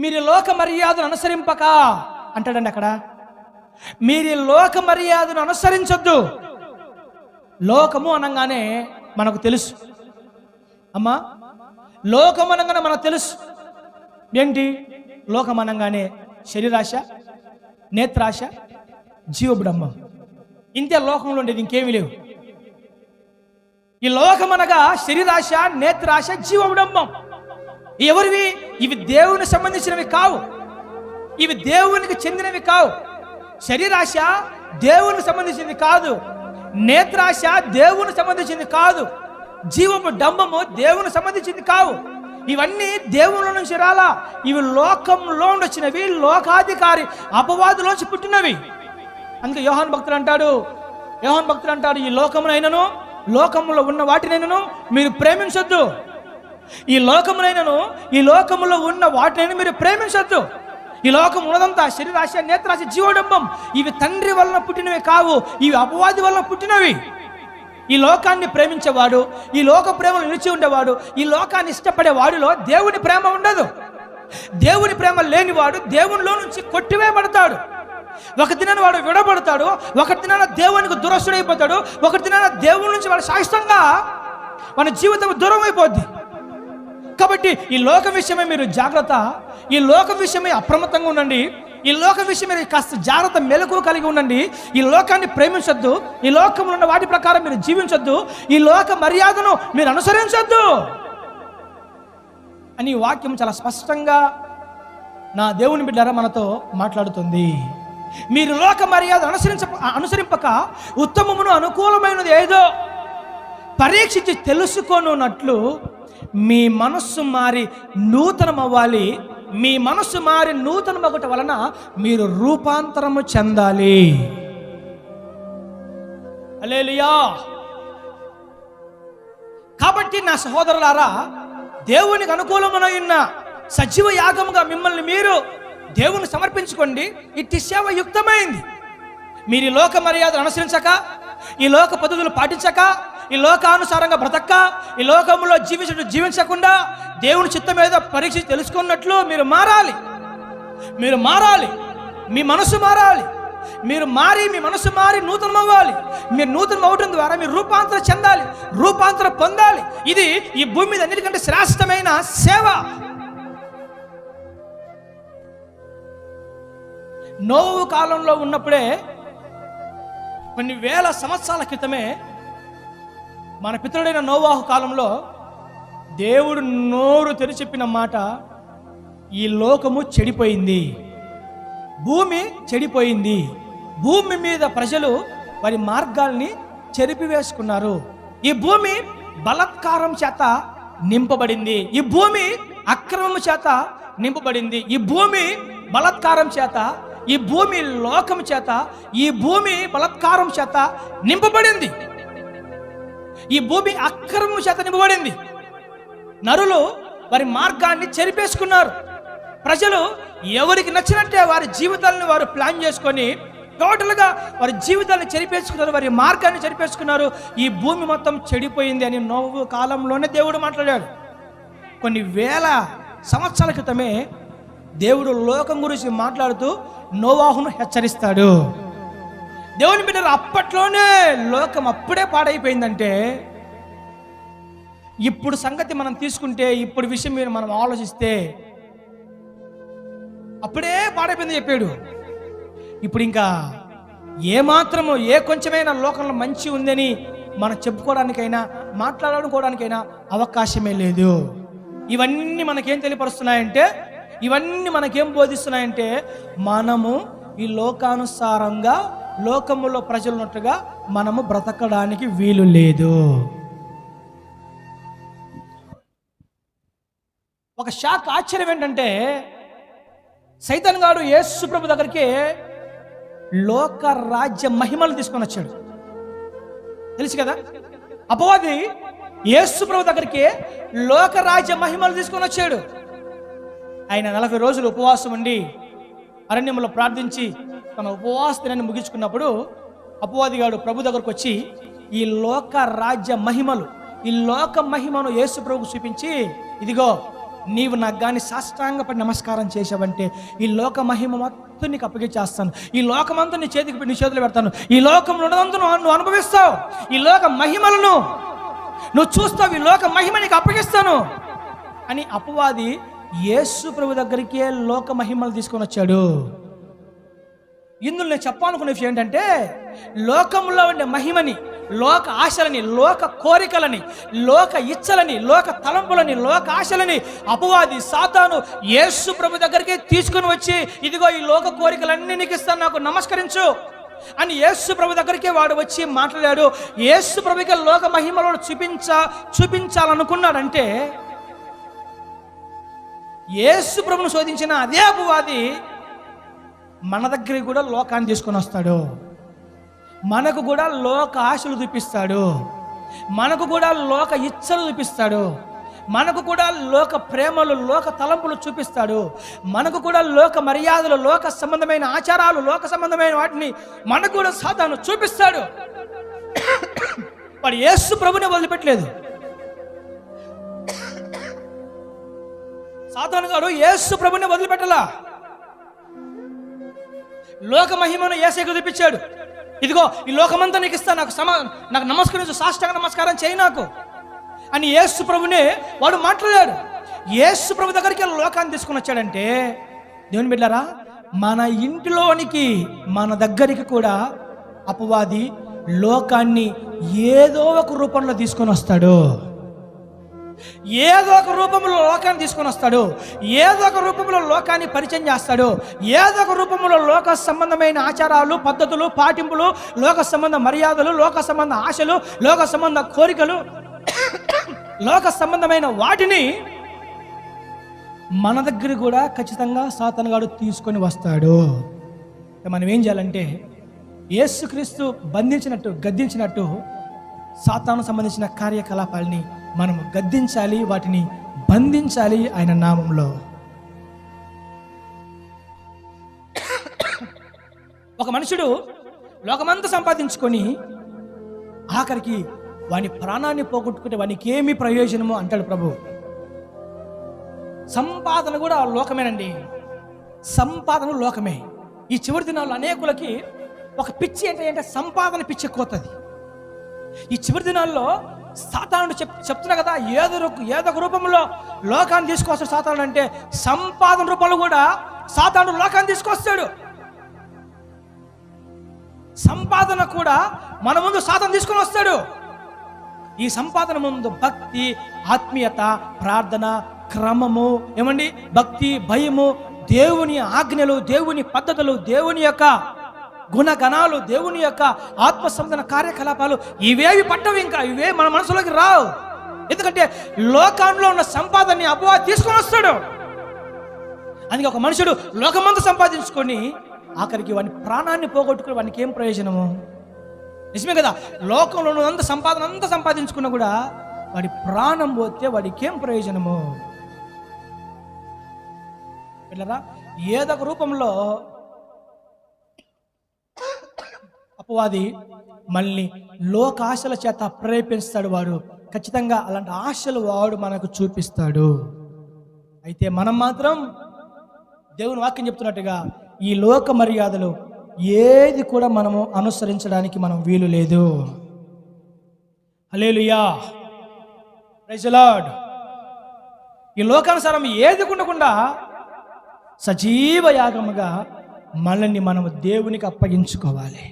మీరు లోక మర్యాదను అనుసరింపక అంటాడండి అక్కడ. మీరు లోక మర్యాదను అనుసరించొద్దు. లోకము అనగానే మనకు తెలుసు. అమ్మా లోకం అనగానే మనకు తెలుసు. ఏంటి? లోకం అనగానే శరీరాశ నేత్రాశ జీవబ్రహ్మం. ఇంతే లోకంలో ఉండేది ఇంకేమీ లేవు. ఈ లోకం అనగా శరీరాశ నేత్రాశ జీవబ్రహ్మం. ఎవరివి? ఇవి దేవుని సంబంధించినవి కావు. ఇవి దేవునికి చెందినవి కావు. శరీరాశ దేవునికి సంబంధించింది కాదు. నేత్రాశ దేవునికి సంబంధించింది కాదు. జీవము డంబము దేవునికి సంబంధించింది కావు. ఇవన్నీ దేవుళ్ళ నుంచి రాలా. ఇవి లోకంలో నుండి వచ్చినవి లోకాధికారి అపవాదులోంచి పుట్టినవి. అందుకే యోహాన్ భక్తులు అంటాడు యోహాన్ భక్తులు అంటాడు ఈ లోకమునైనను లోకములో ఉన్న వాటినైనను మీరు ప్రేమించొద్దు. ఈ లోకమునైనను ఈ లోకములో ఉన్న వాటినైనా మీరు ప్రేమించద్దు. ఈ లోకం ఉన్నదంతా శరీరాశ నేత్రాశ జీవడంబం. ఇవి తండ్రి వలన పుట్టినవి కావు ఇవి అపవాది వలన పుట్టినవి. ఈ లోకాన్ని ప్రేమించేవాడు ఈ లోక ప్రేమను నిలిచి ఉండేవాడు ఈ లోకాన్ని ఇష్టపడే వాడిలో దేవుని ప్రేమ ఉండదు. దేవుని ప్రేమ లేనివాడు దేవునిలో నుంచి కొట్టివేయబడతాడు. ఒక దినాన వాడు విడబడతాడు ఒక దినాన దేవునికి దురస్తుడైపోతాడు ఒక దినాన దేవుని నుంచి వాడు శాశ్వతంగా మన జీవితం దూరం అయిపోద్ది కాబట్టి ఈ లోక విషయమే మీరు జాగ్రత్త ఈ లోక విషయమే అప్రమత్తంగా ఉండండి ఈ లోక విషయమే కాస్త జాగ్రత్త మెలకు కలిగి ఉండండి ఈ లోకాన్ని ప్రేమించొద్దు ఈ లోకంలో ఉన్న వాటి ప్రకారం మీరు జీవించొద్దు ఈ లోక మర్యాదను మీరు అనుసరించొద్దు అని వాక్యం చాలా స్పష్టంగా నా దేవుని బిడ్డారా మనతో మాట్లాడుతుంది. మీరు లోక మర్యాద అనుసరించ అనుసరింపక ఉత్తమమును అనుకూలమైనది ఏదో పరీక్షించి తెలుసుకోనున్నట్లు మీ మనస్సు మారి నూతనమవ్వాలి. మీ మనస్సు మారి నూతనం వలన మీరు రూపాంతరము చెందాలి. అలేలియా కాబట్టి నా సహోదరులారా దేవునికి అనుకూలమైన సజీవ యాగముగా మిమ్మల్ని మీరు దేవుని సమర్పించుకోండి. ఇట్టి సేవ యుక్తమైంది. మీరు ఈ లోక మర్యాద అనుసరించక ఈ లోక పద్ధతులు పాటించక ఈ లోకానుసారంగా బ్రతక్క ఈ లోకంలో జీవించడం జీవించకుండా దేవుని చిత్తం మీద పరీక్ష తెలుసుకున్నట్లు మీరు మారాలి. మీరు మారాలి. మీ మనసు మారాలి. మీరు మారి మీ మనసు మారి నూతనం అవ్వాలి మీరు నూతనం అవ్వడం ద్వారా మీరు రూపాంతరం చెందాలి రూపాంతరం పొందాలి. ఇది ఈ భూమి మీద అన్నిటికంటే శ్రేష్టమైన సేవ. నోవు కాలంలో ఉన్నప్పుడే కొన్ని వేల సంవత్సరాల క్రితమే మన పితరుడైన నోవాహు కాలంలో దేవుడు నోరు తెరిచెప్పిన మాట ఈ లోకము చెడిపోయింది. భూమి చెడిపోయింది. భూమి మీద ప్రజలు వారి మార్గాల్ని చెరిపివేసుకున్నారు. ఈ భూమి బలత్కారం చేత నింపబడింది. ఈ భూమి అక్రమము చేత నింపబడింది. ఈ భూమి బలత్కారం చేత ఈ భూమి లోకం చేత ఈ భూమి బలత్కారం చేత నింపబడింది. ఈ భూమి అక్రమం చేత నింపబడింది. నరులు వారి మార్గాన్ని చెరిపేసుకున్నారు. ప్రజలు ఎవరికి నచ్చినట్టే వారి జీవితాలను వారు ప్లాన్ చేసుకొని టోటల్గా వారి జీవితాన్ని చెరిపేసుకున్నారు వారి మార్గాన్ని చెరిపేసుకున్నారు. ఈ భూమి మొత్తం చెడిపోయింది అని నోవు కాలంలోనే దేవుడు మాట్లాడాడు. కొన్ని వేల సంవత్సరాల క్రితమే దేవుడు లోకం గురించి మాట్లాడుతూ నోవాహును హెచ్చరిస్తాడు. దేవుని బిడ్డలు అప్పట్లోనే లోకం అప్పుడే పాడైపోయిందంటే ఇప్పుడు సంగతి మనం తీసుకుంటే ఇప్పుడు విషయం మీరు మనం ఆలోచిస్తే అప్పుడే పాడైపోయింది చెప్పాడు. ఇప్పుడు ఇంకా ఏ ఏ కొంచెమైనా లోకంలో మంచి ఉందని మనం చెప్పుకోవడానికైనా మాట్లాడుకోవడానికైనా అవకాశమే లేదు. ఇవన్నీ మనకేం తెలియపరుస్తున్నాయంటే ఇవన్నీ మనకేం బోధిస్తున్నాయంటే మనము ఈ లోకానుసారంగా లోకములో ప్రజలు ఉన్నట్టుగా మనము బ్రతకడానికి వీలు లేదు. ఒక షాక్ ఆశ్చర్యం ఏంటంటే సైతన్ గారు యేసు ప్రభు దగ్గరికి లోక రాజ్య మహిమలు తీసుకొని వచ్చాడు. తెలుసు కదా? అపవాది యేసు ప్రభు దగ్గరికి లోక రాజ్య మహిమలు తీసుకొని వచ్చాడు. ఆయన నలభై రోజులు ఉపవాసం ఉండి అరణ్యంలో ప్రార్థించి తన ఉపవాస దినాన్ని ముగించుకున్నప్పుడు అపవాదిగాడు ప్రభు దగ్గరకు వచ్చి ఈ లోక రాజ్య మహిమలు ఈ లోక మహిమను యేసు ప్రభుకు చూపించి ఇదిగో నీవు నాకు కానీ సాష్టాంగపడి నమస్కారం చేసావంటే ఈ లోక మహిమ మొత్తం నీకు అప్పగించేస్తాను. ఈ లోకమంతా నీ చేతికి నీ చేతులు పెడతాను. ఈ లోకంలో ఉన్నదంతా నువ్వు నువ్వు అనుభవిస్తావు. ఈ లోక మహిమలను నువ్వు చూస్తావు. ఈ లోక మహిమ నీకు అప్పగిస్తాను. అని అపవాది యేసు ప్రభు దగ్గరికే లోక మహిమలు తీసుకొని వచ్చాడు. ఇందులో నేను చెప్పాలనుకునే విషయం ఏంటంటే లోకంలో ఉండే మహిమని లోక ఆశలని లోక కోరికలని లోక ఇచ్చలని లోక తలంపులని లోక ఆశలని అపవాది సాతాను యేసు ప్రభు దగ్గరికి తీసుకుని వచ్చి ఇదిగో ఈ లోక కోరికలన్నీ నీకు ఇస్తాను నాకు నమస్కరించు అని యేసు ప్రభు దగ్గరికి వాడు వచ్చి మాట్లాడాడు. యేసు ప్రభుకి లోక మహిమలను చూపించ చూపించాలనుకున్నాడంటే యేసు ప్రభును శోధించిన అదే అపవాది మన దగ్గరికి కూడా లోకాన్ని తీసుకొని వస్తాడు. మనకు కూడా లోక ఆశలు చూపిస్తాడు. మనకు కూడా లోక ఇచ్చలు చూపిస్తాడు. మనకు కూడా లోక ప్రేమలు లోక తలంపులు చూపిస్తాడు. మనకు కూడా లోక మర్యాదలు లోక సంబంధమైన ఆచారాలు లోక సంబంధమైన వాటిని మనకు కూడా సాధారణ చూపిస్తాడు. వాడు యేసు ప్రభుని వదిలిపెట్టలేదు. సాతాను గారు యేసు ప్రభుని వదిలిపెట్టలా. లోక మహిమను ఏసైకు చూపించాడు. ఇదిగో ఈ లోకమంతా నీకు ఇస్తా నాకు సమా నాకు నమస్కరించు సాష్టాంగ నమస్కారం చేయి నాకు. అని యేసు ప్రభునే వాడు మాట్లాడాడు. యేసు ప్రభు దగ్గరికి లోకాన్ని తీసుకుని వచ్చాడంటే దేవుని బిడ్డారా మన ఇంటిలోనికి మన దగ్గరికి కూడా అపవాది లోకాన్ని ఏదో ఒక రూపంలో తీసుకొని వస్తాడు. ఏదో ఒక రూపంలో లోకాన్ని తీసుకొని వస్తాడు. ఏదో ఒక రూపంలో లోకాన్ని పరిచయం చేస్తాడు. ఏదో ఒక రూపంలో లోక సంబంధమైన ఆచారాలు పద్ధతులు పాటింపులు లోక సంబంధ మర్యాదలు లోక సంబంధ ఆశలు లోక సంబంధ కోరికలు లోక సంబంధమైన వాటిని మన దగ్గర కూడా ఖచ్చితంగా సాతనగాడు తీసుకొని వస్తాడు. మనం ఏం చేయాలంటే యేసుక్రీస్తు బంధించినట్టు గద్దించినట్టు సాతాను సంబంధించిన కార్యకలాపాలని మనం గద్దించాలి వాటిని బంధించాలి ఆయన నామంలో. ఒక మనుషుడు లోకమంతా సంపాదించుకొని ఆఖరికి వాని ప్రాణాన్ని పోగొట్టుకుంటే వానికి ఏమి ప్రయోజనము అంటాడు ప్రభు. సంపాదన కూడా లోకమేనండి. సంపాదన లోకమే. ఈ చివరి దినాల్లో అనేకులకి ఒక పిచ్చి అంటే ఏంటంటే సంపాదన పిచ్చి కోతది. ఈ చివరి దినాల్లో సాతానుడు చెప్ చెప్తున్నా కదా ఏదో ఏదో ఒక రూపంలో లోకాన్ని తీసుకొస్తాడు సాతానుడు అంటే సంపాదన రూపంలో కూడా సాతానుడు లోకాన్ని తీసుకొస్తాడు. సంపాదన కూడా మన ముందు సాతాను తీసుకొని వస్తాడు. ఈ సంపాదన ముందు భక్తి ఆత్మీయత ప్రార్థన క్రమము ఏమండి? భక్తి భయము దేవుని ఆజ్ఞలు దేవుని పద్ధతులు దేవుని యొక్క గుణగణాలు దేవుని యొక్క ఆత్మ సంబంధన కార్యకలాపాలు ఇవేవి పట్టవు ఇంకా ఇవే మన మనసులోకి రావు. ఎందుకంటే లోకంలో ఉన్న సంపాదనని అబ్బా తీసుకొని వస్తాడు. అందుకే ఒక మనుషుడు లోకమంతా సంపాదించుకొని ఆఖరికి వాని ప్రాణాన్ని పోగొట్టుకుని వానికి ఏం ప్రయోజనము? నిజమే కదా లోకంలో ఉన్నంత సంపాదన అంతా సంపాదించుకున్నా కూడా వాడి ప్రాణం పోతే వాడికి ఏం ప్రయోజనము? పిల్లరా ఏదో ఒక రూపంలో అపవాది మనల్ని లోకాశల చేత ప్రేరేపిస్తాడు వాడు. ఖచ్చితంగా అలాంటి ఆశలు వాడు మనకు చూపిస్తాడు. అయితే మనం మాత్రం దేవుని వాక్యం చెప్తున్నట్టుగా ఈ లోక మర్యాదలు ఏది కూడా మనము అనుసరించడానికి మనం వీలు లేదు. హలేలుయా ప్రైజలాడ్ ఈ లోకానుసారం ఏది ఉండకుండా సజీవ యాగముగా మనల్ని మనము దేవునికి అప్పగించుకోవాలి.